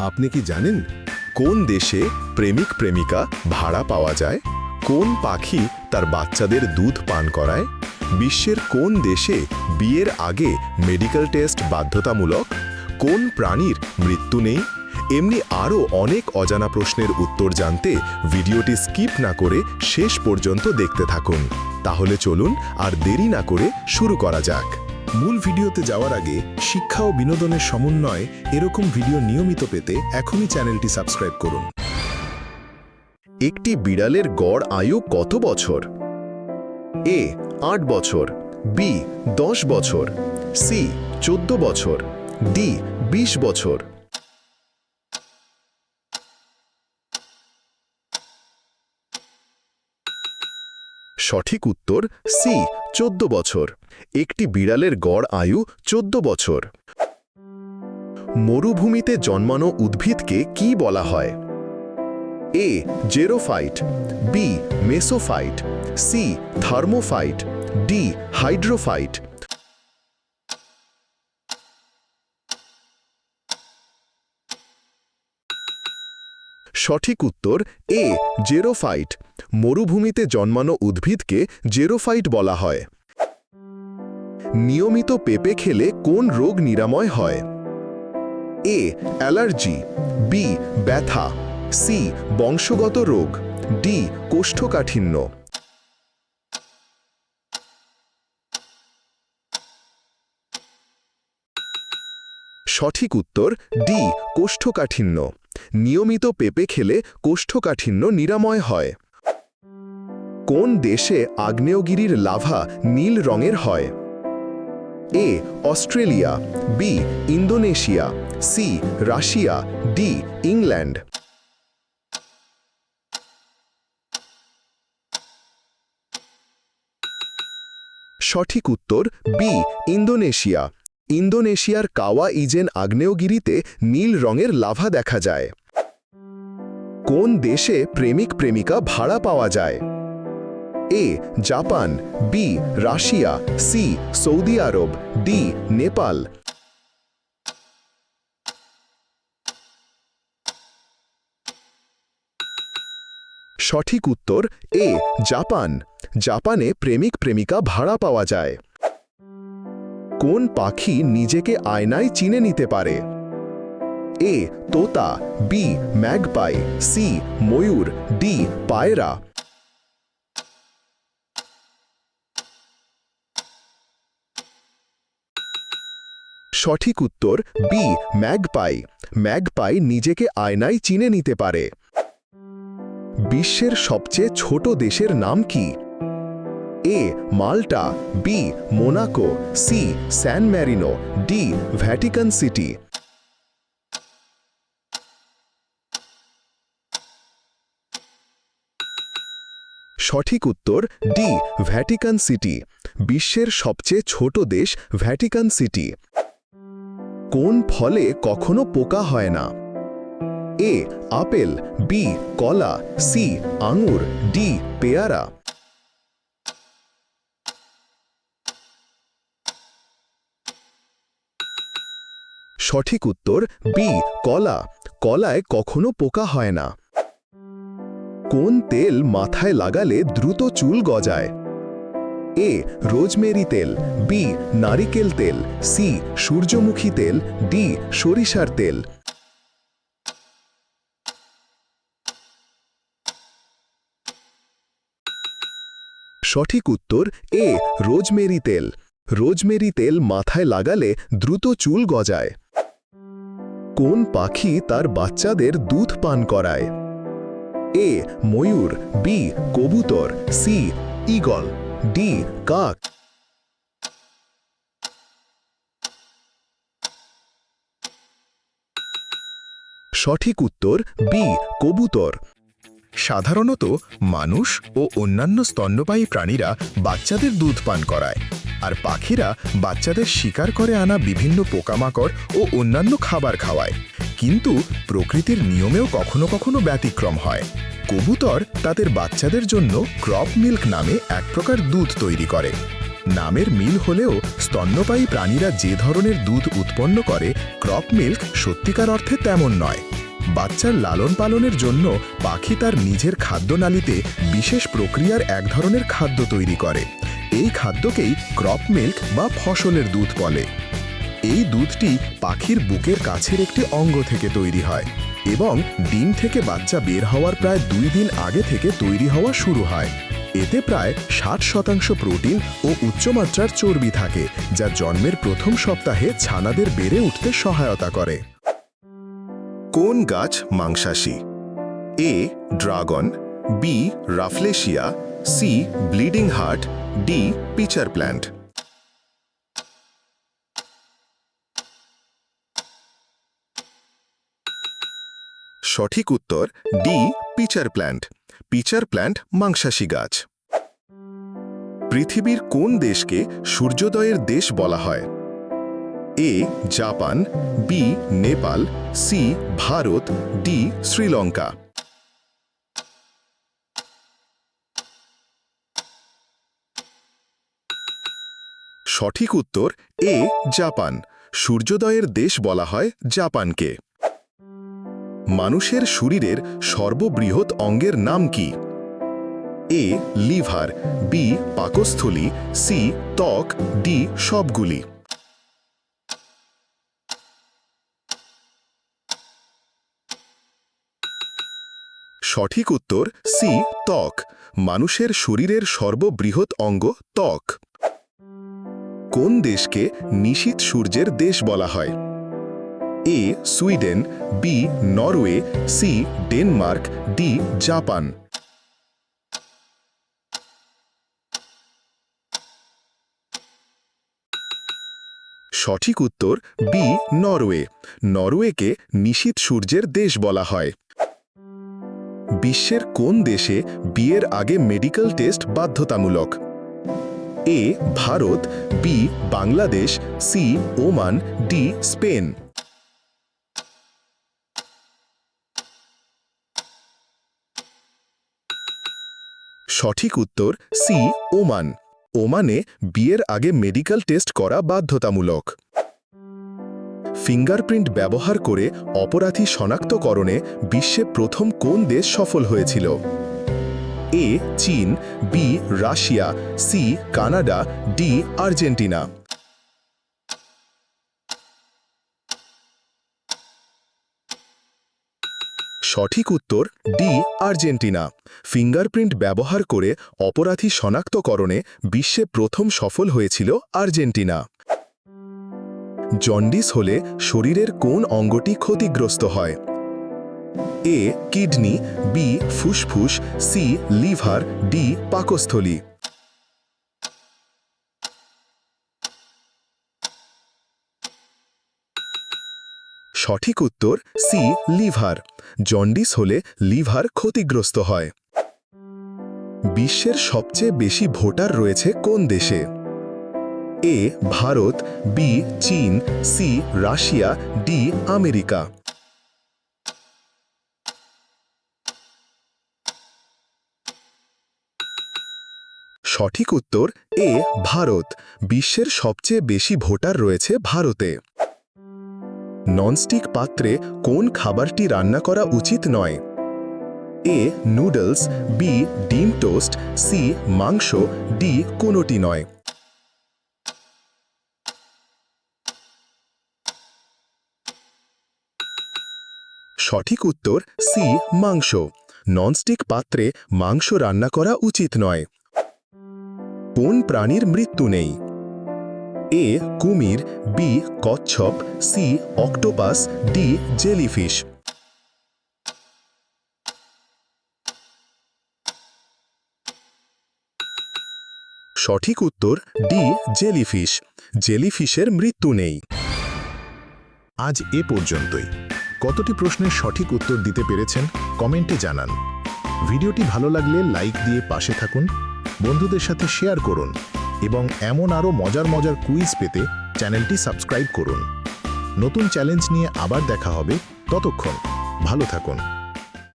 আপনি কি জানেন কোন দেশে প্রেমিক প্রেমিকা ভাড়া পাওয়া যায়? কোন পাখি তার বাচ্চাদের দুধ পান করায়? বিশ্বের কোন দেশে বিয়ের আগে মেডিকেল টেস্ট বাধ্যতামূলক? কোন প্রাণীর মৃত্যু নেই? এমনি আরও অনেক অজানা প্রশ্নের উত্তর জানতে ভিডিওটি স্কিপ না করে শেষ পর্যন্ত দেখতে থাকুন। তাহলে চলুন আর দেরি না করে শুরু করা যাক। মূল ভিডিওতে যাওয়ার আগে শিক্ষা ও বিনোদনের সমন্বয়ে এরকম ভিডিও নিয়মিত পেতে এখনই চ্যানেলটি সাবস্ক্রাইব করুন। একটি বিড়ালের গড় আয়ু কত বছর? এ, আট বছর, বি, দশ বছর, সি, চোদ্দ বছর, ডি, বিশ বছর। সঠিক উত্তর সি চোদ্দ বছর। একটি বিড়ালের গড় আয়ু চোদ্দ বছর। মরুভূমিতে জন্মানো উদ্ভিদকে কি বলা হয়? A xerophyte. B mesophyte. C thermophyte. D hydrophyte. সঠিক উত্তর এ, জেরোফাইট। মরুভূমিতে জন্মানো উদ্ভিদকে জেরোফাইট বলা হয়। নিয়মিত পেঁপে খেলে কোন রোগ নিরাময় হয়? A, allergy. বি, ব্যথা। সি, বংশগত রোগ। ডি, কোষ্ঠকাঠিন্য। সঠিক উত্তর ডি, কোষ্ঠকাঠিন্য। নিয়মিত পেঁপে খেলে কোষ্ঠকাঠিন্য নিরাময় হয়। কোন দেশে আগ্নেয়গিরির লাভা নীল রঙের হয়? A, Australia, B, Indonesia, C, Russia, D, England. সঠিক উত্তর, বি, ইন্দোনেশিয়া। ইন্দোনেশিয়ার কাওয়া ইজেন আগ্নেয়গিরিতে নীল রঙের লাভা দেখা যায়। কোন দেশে প্রেমিক প্রেমিকা ভাড়া পাওয়া যায়? A, Japan, B, Russia, C, Saudi Arab, D, Nepal. সঠিক উত্তর, এ, জাপান। জাপানে প্রেমিক প্রেমিকা ভাড়া পাওয়া যায়। কোন পাখি নিজেকে আয়নায় চিনে নিতে পারে? এ, তোতা, বি, ম্যাগপাই, সি, ময়ূর, ডি, পায়রা। সঠিক উত্তর, বি, ম্যাগপাই। ম্যাগপাই নিজেকে আয়নায় চিনে নিতে পারে। বিশ্বের সবচেয়ে ছোট দেশের নাম কি? A Malta B Monaco C San Marino D Vatican City সঠিক উত্তর ডি ভ্যাটিকান সিটি বিশ্বের সবচেয়ে ছোট দেশ ভ্যাটিকান সিটি কোন ফলে কখনো পোকা হয় না? এ আপেল বি কলা সি আঙুর ডি পেয়ারা। সঠিক উত্তর বি কলা। কলায় কখনো পোকা হয় না। কোন তেল মাথায় লাগালে দ্রুত চুল গজায়? এ রোজমেরি তেল। বি নারিকেল তেল। সি সূর্যমুখী তেল। ডি সরিষার তেল। সঠিক উত্তর এ রোজমেরি তেল। রোজমেরি তেল মাথায় লাগালে দ্রুত চুল গজায়। কোন পাখি তার বাচ্চাদের দুধ পান করায়? এ, ময়ূর, বি, কবুতর, সি ইগল ডি, কাক। সঠিক উত্তর, বি, কবুতর। সাধারণত মানুষ ও অন্যান্য স্তন্যপায়ী প্রাণীরা বাচ্চাদের দুধ পান করায়। আর পাখিরা বাচ্চাদের শিকার করে আনা বিভিন্ন পোকামাকড় ও অন্যান্য খাবার খাওয়ায়। কিন্তু প্রকৃতির নিয়মেও কখনো কখনো ব্যতিক্রম হয়। কবুতর তাদের বাচ্চাদের জন্য ক্রপ মিল্ক নামে এক প্রকার দুধ তৈরি করে। নামের মিল হলেও স্তন্যপায়ী প্রাণীরা যে ধরনের দুধ উৎপন্ন করে, ক্রপ মিল্ক সত্যিকার অর্থে তেমন নয়। বাচ্চার লালন পালনের জন্য পাখি তার নিজের খাদ্যনালীতে বিশেষ প্রক্রিয়ার এক ধরনের খাদ্য তৈরি করে। এই খাদ্যকেই ক্রপ মিল্ক বা ফসলের দুধ বলে। এই দুধটি পাখির বুকের কাছের একটি অঙ্গ থেকে তৈরি হয় এবং ডিম থেকে বাচ্চা বের হওয়ার প্রায় দুই দিন আগে থেকে তৈরি হওয়া শুরু হয়। এতে প্রায় ষাট শতাংশ প্রোটিন ও উচ্চমাত্রার চর্বি থাকে, যা জন্মের প্রথম সপ্তাহে ছানাদের বেড়ে উঠতে সহায়তা করে। কোন গাছ মাংসাশী? A, dragon, B, rafflesia, C, bleeding heart, D, pitcher plant. সঠিক উত্তর, D, pitcher plant. Pitcher plant মাংসাশী গাছ। পৃথিবীর কোন দেশকে সূর্যোদয়ের দেশ বলা হয়? A, Japan, B, Nepal, C, Bharat, D, Sri Lanka. সঠিক উত্তর, এ, জাপান। সূর্যোদয়ের দেশ বলা হয় জাপানকে। মানুষের শরীরের সর্ববৃহৎ অঙ্গের নাম কি? এ, লিভার, বি, পাকস্থলী, সি, ত্বক, ডি, সবগুলি। সঠিক উত্তর সি, ত্বক। মানুষের শরীরের সর্ববৃহৎ অঙ্গ ত্বক। কোন দেশকে নিশীত সূর্যের দেশ বলা হয়? A, Sweden, B, Norway, C, Denmark, D, Japan. সঠিক উত্তর বি, নরওয়ে। নরওয়েকে নিশীত সূর্যের দেশ বলা হয়। বিশ্বের কোন দেশে বিয়ের আগে মেডিকেল টেস্ট বাধ্যতামূলক? A, Bharat, B, Bangladesh, C, Oman, D, Spain. সঠিক উত্তর, সি, ওমান। ওমানে বিয়ের আগে মেডিকেল টেস্ট করা বাধ্যতামূলক। ফিঙ্গারপ্রিন্ট ব্যবহার করে অপরাধী শনাক্তকরণে বিশ্বে প্রথম কোন দেশ সফল হয়েছিল? এ, চীন, B, Russia, C, Canada, D, Argentina. সঠিক উত্তর, ডি, আর্জেন্টিনা। ফিঙ্গারপ্রিন্ট ব্যবহার করে অপরাধী শনাক্তকরণে বিশ্বে প্রথম সফল হয়েছিল আর্জেন্টিনা। জন্ডিস হলে শরীরের কোন অঙ্গটি ক্ষতিগ্রস্ত হয়? এ, কিডনি, বি, ফুসফুস, সি, লিভার, ডি, পাকস্থলী। সঠিক উত্তর, সি, লিভার। জন্ডিস হলে লিভার ক্ষতিগ্রস্ত হয়। বিশ্বের সবচেয়ে বেশি ভোটার রয়েছে কোন দেশে? এ ভারত, বি চীন, সি রাশিয়া, ডি আমেরিকা। সঠিক উত্তর, এ ভারত, বিশ্বের সবচেয়ে বেশি ভোটার রয়েছে ভারতে। ননস্টিক পাত্রে কোন খাবারটি রান্না করা উচিত নয়? এ নুডলস, বি ডিম টোস্ট, সি মাংস, ডি কোনোটি নয়। সঠিক উত্তর সি, মাংস। ননস্টিক পাত্রে মাংস রান্না করা উচিত নয়। কোন প্রাণীর মৃত্যু নেই? এ, কুমির, বি, কচ্ছপ, সি, অক্টোপাস, ডি, জেলিফিশ। সঠিক উত্তর ডি, জেলিফিশ। জেলিফিশের মৃত্যু নেই। আজ এ পর্যন্তই। কতটি প্রশ্নের সঠিক উত্তর দিতে পেরেছেন কমেন্টে জানান। ভিডিওটি ভালো লাগলে লাইক দিয়ে পাশে থাকুন, বন্ধুদের সাথে শেয়ার করুন এবং এমন আরও মজার মজার কুইজ পেতে চ্যানেলটি সাবস্ক্রাইব করুন। নতুন চ্যালেঞ্জ নিয়ে আবার দেখা হবে। ততক্ষণ ভালো থাকুন।